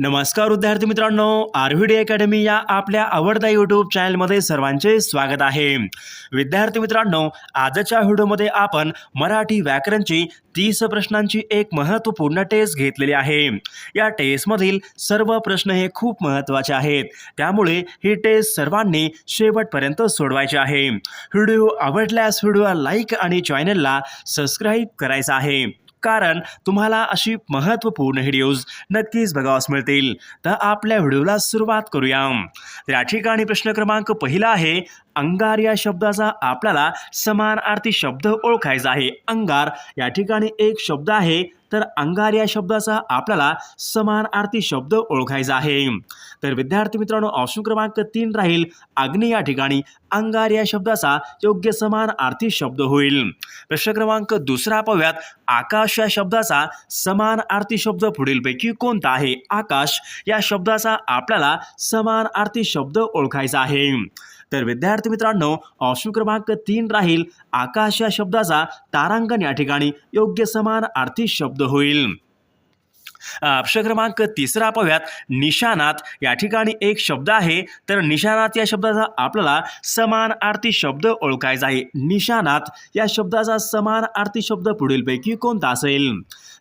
नमस्कार विद्यार्थी मित्रांनो आरव्हीडी अकॅडमी या आपल्या आवडत्या यूट्यूब चॅनलमध्ये सर्वांचे स्वागत आहे. विद्यार्थी मित्रांनो आजच्या व्हिडिओमध्ये आपण मराठी व्याकरणची तीस प्रश्नांची एक महत्त्वपूर्ण टेस्ट घेतलेली आहे. या टेस्टमधील सर्व प्रश्न हे खूप महत्त्वाचे आहेत. त्यामुळे ही टेस्ट सर्वांनी शेवटपर्यंत सोडवायची आहे. व्हिडिओ आवडल्यास व्हिडिओला लाईक आणि चॅनलला सबस्क्राईब करायचा आहे. कारण तुम्हाला अशी महत्त्वपूर्ण व्हिडिओज नक्कीच बघावास मिळतील. तर आपल्या व्हिडिओला सुरुवात करूया. तर या ठिकाणी प्रश्न क्रमांक पहिला आहे अंगार या शब्दाचा आपल्याला समानार्थी शब्द ओळखायचा आहे. अंगार या ठिकाणी एक शब्द आहे तर अंगार या शब्दाचा आपल्याला समानार्थी शब्द ओळखायचा आहे. तर विद्यार्थी मित्रांनो ऑप्शन क्रमांक तीन राहील. अग्नी या ठिकाणी अंगार या शब्दाचा योग्य समानार्थी शब्द होईल. प्रश्न क्रमांक दुसरा पाहूयात. आकाश या शब्दाचा समानार्थी शब्द पुढीलपैकी कोणता आहे? आकाश या शब्दाचा आपल्याला समानार्थी शब्द ओळखायचा आहे. तर विद्यार्थी मित्रांनो ऑप्शन क्रमांक तीन राहील. आकाश या शब्दाचा तारांगण या ठिकाणी योग्य समान अर्थी शब्द होईल. ऑप्शन क्रमांक तिसरा पाहूयात निशाणात या ठिकाणी एक शब्द आहे. तर निशाणात या शब्दाचा आपल्याला समान आरती शब्द ओळखायचा आहे. निशाणात या शब्दाचा समान आरती शब्द पुढीलपैकी कोणता असेल?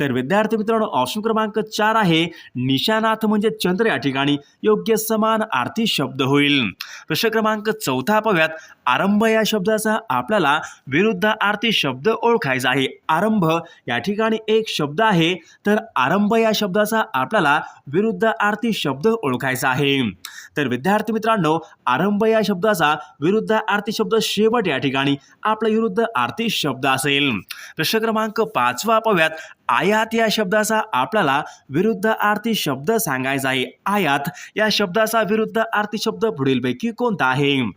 तर विद्यार्थी मित्रांनो ऑप्शन क्रमांक चार आहे निशानाथ म्हणजे चंद्र या ठिकाणी. योग्य समान आरती शब्द होईल. प्रश्न क्रमांक चौथा पाहूयात. आरंभ या शब्दाचा आपल्याला विरुद्ध आरती शब्द ओळखायचा आहे. आरंभ या ठिकाणी एक शब्द आहे तर आरंभ या शब्दाचा आपल्याला विरुद्ध आरती शब्द ओळखायचा आहे. तर विद्यार्थी मित्रांनो आरंभ या शब्दाचा विरुद्ध आरती शब्द शेवट या ठिकाणी आपला विरुद्ध आरती शब्द असेल. प्रश्न क्रमांक पाचवा पाहूयात. आयात या शब्दाचा आपल्याला विरुद्ध आरती शब्द सांगायचा आहे. आयात या शब्दाचा विरुद्ध आरती शब्द पुढीलपैकी कोणता आहे?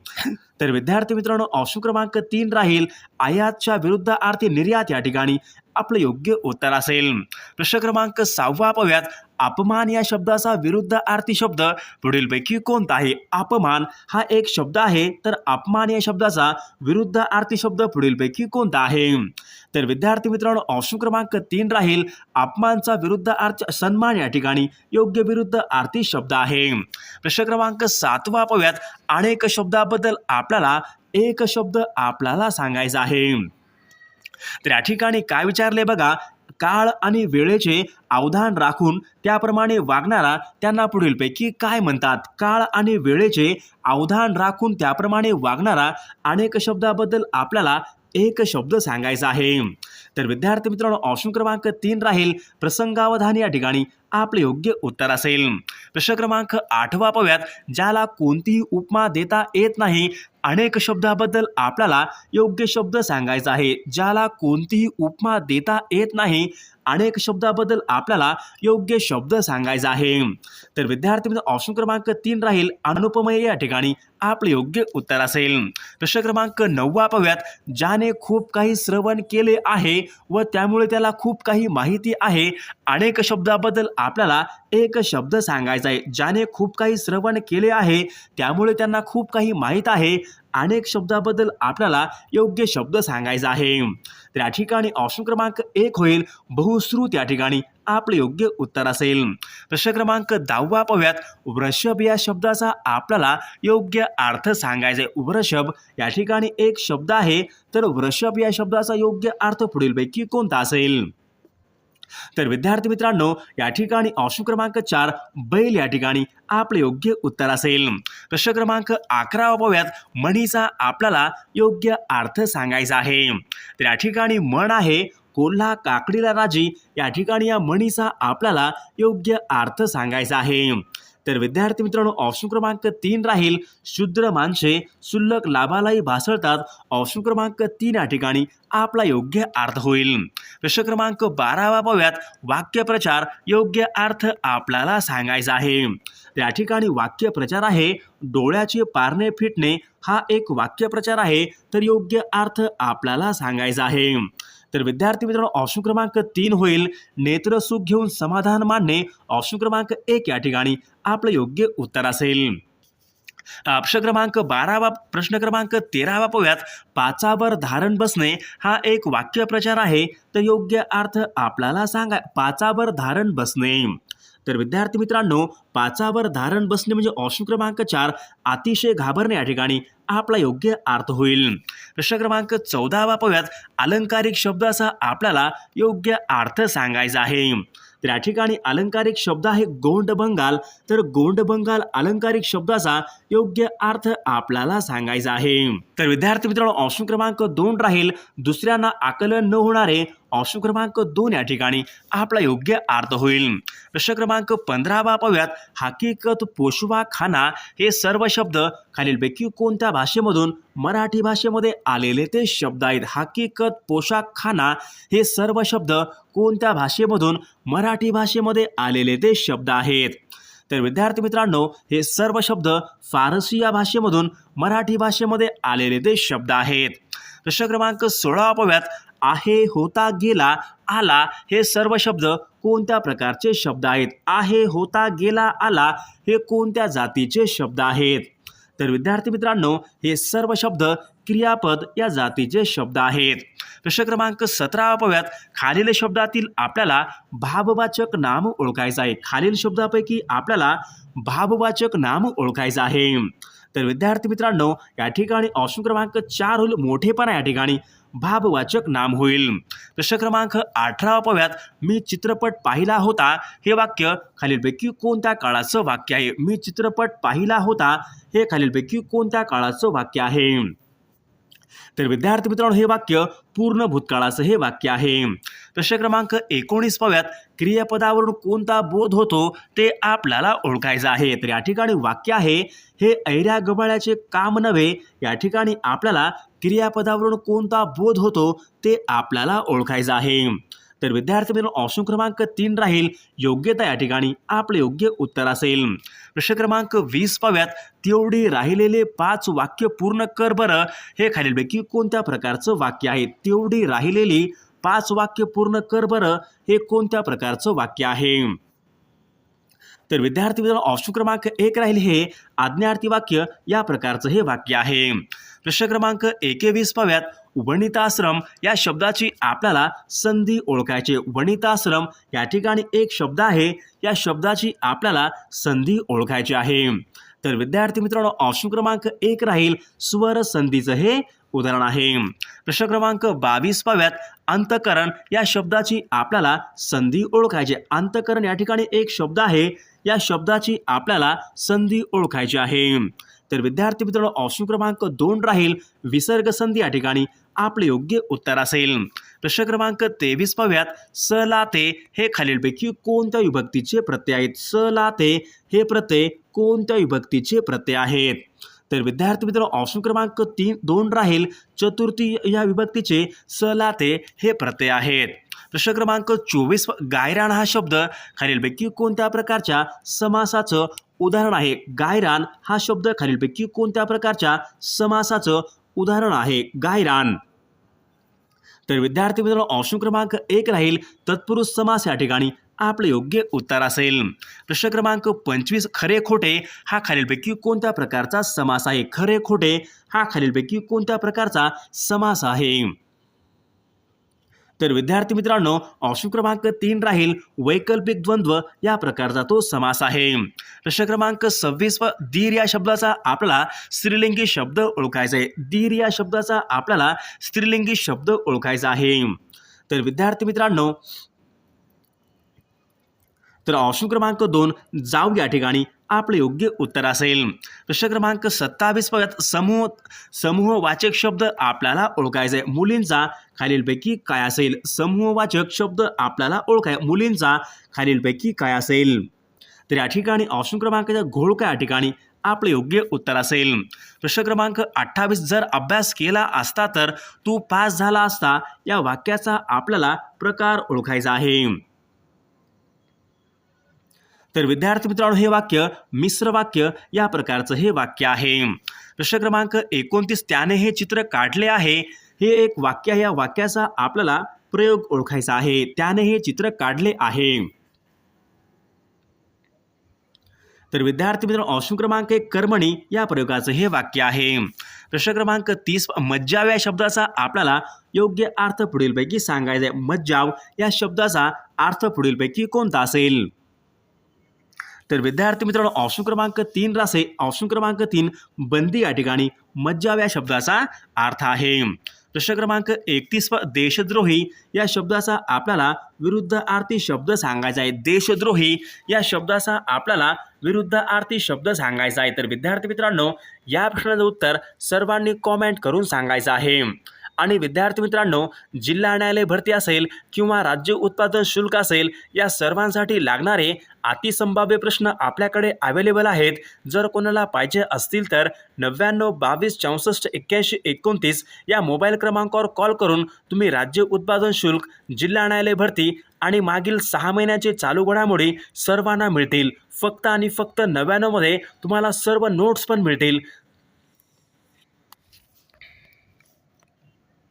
तर विद्यार्थी मित्रांनो ऑप्शन क्रमांक तीन राहील. आयातच्या विरुद्ध आरती निर्यात या ठिकाणी. आपलं योग्य उत्तर असेल. प्रश्न क्रमांक सहावा पाहूयात. अपमान या शब्दाचा विरुद्ध आरती शब्द. पुढीलपैकी कोणता आहे अपमान हा एक शब्द आहे. तर अपमान या शब्दाचा विरुद्ध आरती शब्द पुढीलपैकी कोणता आहे? तर विद्यार्थी मित्रांनो ऑप्शन क्रमांक तीन राहील. अपमानचा विरुद्ध अर्थ सन्मान या ठिकाणी योग्य विरुद्ध आरती शब्द आहे. प्रश्न क्रमांक सातवा पाहूयात. अनेक शब्दाबद्दल आपल्याला एक शब्द आपल्याला सांगायचा आहे. तर या ठिकाणी काय विचारले बघा काळ आणि वेळेचे अवधान राखून त्याप्रमाणे वागणारा त्यांना पुढीलपैकी काय म्हणतात? काळ आणि वेळेचे अवधान राखून त्याप्रमाणे वागणारा अनेक शब्दाबद्दल आपल्याला एक शब्द सांगायचा आहे. तर विद्यार्थी मित्रांनो ऑप्शन क्रमांक तीन राहील. प्रसंगावधान या ठिकाणी आपले योग्य उत्तर असेल. प्रश्न क्रमांक आठवा पाहूयात. ज्याला कोणतीही उपमा देता येत नाही अनेक शब्दाबद्दल आपल्याला योग्य शब्द सांगायचा आहे ज्याला कोणतीही उपमा देता येत नाही. अनेक शब्दाबद्दल आपल्याला योग्य शब्द सांगायचा आहे. तर विद्यार्थी मित्र ऑप्शन क्रमांक तीन राहील. अनुपमय या ठिकाणी आपले योग्य उत्तर असेल. प्रश्न क्रमांक नववा पाहूयात. ज्याने खूप काही श्रवण केले आहे व त्यामुळे त्याला खूप काही माहिती आहे. अनेक शब्दाबद्दल आपल्याला एक शब्द सांगायचा आहे ज्याने खूप काही श्रवण केले आहे त्यामुळे त्यांना खूप काही माहीत आहे. अनेक शब्दाबद्दल आपल्याला योग्य शब्द सांगायचा आहे. त्या ठिकाणी ऑप्शन क्रमांक एक होईल. बहुश्रुत या ठिकाणी आपले योग्य उत्तर असेल. प्रश्न क्रमांक दहावा पाहूयात. वृषभ या शब्दाचा आपल्याला योग्य अर्थ सांगायचा आहे. वृषभ या ठिकाणी एक शब्द आहे. तर वृषभ या शब्दाचा योग्य अर्थ पुढीलपैकी कोणता असेल? तर विद्यार्थी मित्रांनो या ठिकाणी ऑप्शन क्रमांक चार बैल या ठिकाणी आपले योग्य उत्तर असेल. प्रश्न क्रमांक अकरा पाहूयात मणीचा आपल्याला योग्य अर्थ सांगायचा आहे. तर या ठिकाणी म्हण आहे कोल्हा काकडीला राजी. या ठिकाणी या मणीचा आपल्याला योग्य अर्थ सांगायचा आहे. तर विद्यार्थी मित्रांनो ऑप्शन क्रमांक तीन राहील. शूद्र माणसे शुल्लक लाभालाही भासळतात. ऑप्शन क्रमांक तीन या ठिकाणी आपला योग्य अर्थ होईल. प्रश्न क्रमांक बारावा पाहूयात वाक्यप्रचार योग्य अर्थ आपल्याला सांगायचा आहे. या ठिकाणी वाक्यप्रचार आहे. डोळ्याचे पारणे फिटणे हा एक वाक्यप्रचार आहे. तर योग्य अर्थ आपल्याला सांगायचा आहे. तर विद्यार्थी मित्रांनो ऑप्शन क्रमांक तीन होईल. नेत्र सुख घेऊन समाधान मानणे ऑप्शन क्रमांक एक या ठिकाणी आपलं योग्य उत्तर असेल. ऑप्शन क्रमांक बारावा प्रश्न क्रमांक तेरावा पाहूयात. पाचावर धारण बसणे हा एक वाक्यप्रचार आहे. तर योग्य अर्थ आपल्याला सांगा पाचावर धारण बसणे. तर विद्यार्थी मित्रांनो पाचावर धारण बसणे म्हणजे ऑप्शन क्रमांक चार अतिशय घाबरणे या ठिकाणी आपला योग्य अर्थ होईल. प्रश्न क्रमांक चौदावा पाहूयात. अलंकारिक शब्दाचा आपल्याला योग्य अर्थ सांगायचा आहे. तर या ठिकाणी अलंकारिक शब्द आहे गोंड बंगाल. तर गोंड बंगाल अलंकारिक शब्दाचा योग्य अर्थ आपल्याला सांगायचा आहे. तर विद्यार्थी मित्रांनो ऑप्शन क्रमांक दोन राहील. दुसऱ्यांना आकलन न होणारे ऑप्शन क्रमांक दोन या ठिकाणी आपला योग्य अर्थ होईल. प्रश्न क्रमांक पंधरावा पाहूयात. हकीकत पोशवा खाना हे सर्व शब्द खालीलपैकी कोणत्या भाषेमधून मराठी भाषेमध्ये आलेले ते शब्द आहेत? हकीकत पोशाख खाना हे सर्व शब्द कोणत्या भाषेमधून मराठी भाषेमध्ये आलेले ते शब्द आहेत? तर विद्यार्थी मित्रांनो हे सर्व शब्द फारसी या भाषेमधून मराठी भाषेमध्ये आलेले ते शब्द आहेत. प्रश्न क्रमांक सोळा पाहूयात. आहे होता गेला आला हे सर्व शब्द कोणत्या प्रकारचे शब्द आहेत? आहे होता गेला आला हे कोणत्या जातीचे शब्द आहेत? तर विद्यार्थी मित्रांनो हे सर्व शब्द क्रियापद या जातीचे शब्द आहेत. प्रश्न क्रमांक सतरा पव्यात खालील शब्दातील आपल्याला भाववाचक नाम ओळखायचं आहे. खालील शब्दापैकी आपल्याला भाववाचक नाम ओळखायचं आहे. तर विद्यार्थी मित्रांनो या ठिकाणी ऑप्शन क्रमांक चार होईल. मोठेपणा या ठिकाणी. भाववाचक नाम होईल. प्रश्न क्रमांक अठरा पाहूयात. मी चित्रपट पाहिला होता हे वाक्य खालीलपैकी कोणत्या काळाचं वाक्य आहे? मी चित्रपट पाहिला होता हे खालीलपैकी कोणत्या काळाचं वाक्य आहे? तर विद्यार्थी मित्रांनो हे वाक्य पूर्ण भूतकाळाचं हे वाक्य आहे. प्रश्न क्रमांक एकोणीस पाव्यात क्रियापदावरून कोणता बोध होतो ते आपल्याला ओळखायचं आहे. तर या ठिकाणी वाक्य आहे हे ऐऱ्या गबाळ्याचे काम नव्हे या ठिकाणी आपल्याला क्रियापदावरून कोणता बोध होतो ते आपल्याला ओळखायचं आहे. तर विद्यार्थी मित्रांनो ऑप्शन क्रमांक तीन राहील. योग्यता या ठिकाणी आपले योग्य उत्तर असेल. प्रश्न क्रमांक वीस पाव्यात तेवढी राहिलेले पाच वाक्य पूर्ण कर बरं. हे खालीलपैकी कोणत्या प्रकारचं वाक्य आहे? तेवढी राहिलेली पाच वाक्य पूर्ण कर बरं. हे कोणत्या प्रकारचं वाक्य आहे? तर विद्यार्थी मित्रांनो ऑप्शन क्रमांक एक राहील हे आज्ञार्थी वाक्य. या प्रकारचं हे वाक्य आहे. प्रश्न क्रमांक एकेवीस पाव्यात वणिताश्रम या शब्दाची आपल्याला संधी ओळखायची. वनिताश्रम या ठिकाणी एक शब्द आहे. या शब्दाची आपल्याला संधी ओळखायची आहे. तर विद्यार्थी मित्रांनो ऑप्शन क्रमांक एक राहील. स्वर संधीचं हे उदाहरण आहे. प्रश्न क्रमांक बावीस पाव्यात अंतकरण या शब्दाची आपल्याला संधी ओळखायची. अंतकरण या ठिकाणी एक शब्द आहे. या शब्दाची आपल्याला संधी ओळखायची आहे. तर विद्यार्थी मित्रांनो ऑप्शन क्रमांक दोन राहील. विसर्ग संधी या ठिकाणी आपले योग्य उत्तर असेल. प्रश्न क्रमांक तेवीस पाव्यात स लाते हे खालीलपैकी कोणत्या विभक्तीचे प्रत्यय आहेत? स लाते हे प्रत्यय कोणत्या विभक्तीचे प्रत्यय आहेत? तर विद्यार्थी मित्र ऑप्शन क्रमांक तीन दोन राहील. चतुर्थी या विभक्तीचे सलाते हे प्रत्यय आहेत. प्रश्न क्रमांक चोवीस गायरान हा शब्द खालीलपैकी कोणत्या प्रकारच्या समासाचं उदाहरण आहे? गायरान हा शब्द खालीलपैकी कोणत्या प्रकारच्या समासाचं उदाहरण आहे गायरान. तर विद्यार्थी मित्रांनो ऑप्शन क्रमांक एक राहील तत्पुरुष समास या ठिकाणी आपले योग्य उत्तर असेल. प्रश्न क्रमांक पंचवीस खरे खोटे हा खालीलपैकी कोणत्या प्रकारचा समास आहे? खरे खोटे हा खालीलपैकी कोणत्या प्रकारचा समास आहे? तर विद्यार्थी मित्रांनो ऑप्शन क्रमांक तीन राहील. वैकल्पिक द्वंद्व या प्रकारचा तो समास आहे. प्रश्न क्रमांक सव्वीस व दीर या शब्दाचा आपल्याला स्त्रीलिंगी शब्द ओळखायचा आहे. दीर या शब्दाचा आपल्याला स्त्रीलिंगी शब्द ओळखायचा आहे. तर विद्यार्थी मित्रांनो तर ऑप्शन क्रमांक दोन जाऊ या ठिकाणी. आपले योग्य उत्तर असेल. प्रश्न क्रमांक सत्तावीस बघत समूह समूहवाचक शब्द आपल्याला ओळखायचा. आहे मुलींचा खालीलपैकी काय असेल? समूहवाचक शब्द आपल्याला ओळखाय. मुलींचा खालीलपैकी काय असेल? तर या ठिकाणी ऑप्शन क्रमांकाच्या घोळका या ठिकाणी आपले योग्य उत्तर असेल. प्रश्न क्रमांक अठ्ठावीस जर अभ्यास केला असता तर तू पास झाला असता या वाक्याचा आपल्याला प्रकार ओळखायचा आहे. तर विद्यार्थी मित्रांनो हे वाक्य मिश्र वाक्य या प्रकारचं हे वाक्य आहे. प्रश्न क्रमांक एकोणतीस त्याने हे चित्र काढले आहे. हे एक वाक्य या वाक्याचा आपल्याला प्रयोग ओळखायचा आहे. त्याने हे चित्र काढले आहे. तर विद्यार्थी मित्रांनो ऑप्शन क्रमांक एक कर्मणी या प्रयोगाचं हे वाक्य आहे. प्रश्न क्रमांक तीस मज्जाव या शब्दाचा आपल्याला योग्य अर्थ पुढीलपैकी सांगायचा आहे मज्जाव या शब्दाचा अर्थ पुढीलपैकी कोणता असेल? तर विद्यार्थी मित्रांनो ऑप्शन क्रमांक तीन रासे ऑप्शन क्रमांक तीन बंदी या ठिकाणी मज्जाव या शब्दाचा अर्थ आहे. प्रश्न क्रमांक एकतीस देशद्रोही या शब्दाचा आपल्याला विरुद्ध आरती शब्द सांगायचा आहे. देशद्रोही या शब्दाचा आपल्याला विरुद्ध आरती शब्द सांगायचा आहे. तर विद्यार्थी मित्रांनो या प्रश्नाचं उत्तर सर्वांनी कॉमेंट करून सांगायचं आहे. आणि विद्यार्थी मित्रांनो जिल्हा न्यायालय भरती असेल किंवा राज्य उत्पादन शुल्क असेल या सर्वांसाठी लागणारे अतिसंभाव्य प्रश्न आपल्याकडे अवेलेबल आहेत. जर कोणाला पाहिजे असतील तर नव्याण्णव बावीस चौसष्ट एक्क्याऐंशी एकोणतीस या मोबाईल क्रमांकावर कॉल करून तुम्ही राज्य उत्पादन शुल्क जिल्हा न्यायालय भरती आणि मागील सहा महिन्याचे चालू घडामोडी सर्वांना मिळतील. फक्त आणि फक्त नव्याण्णवमध्ये तुम्हाला सर्व नोट्स पण मिळतील.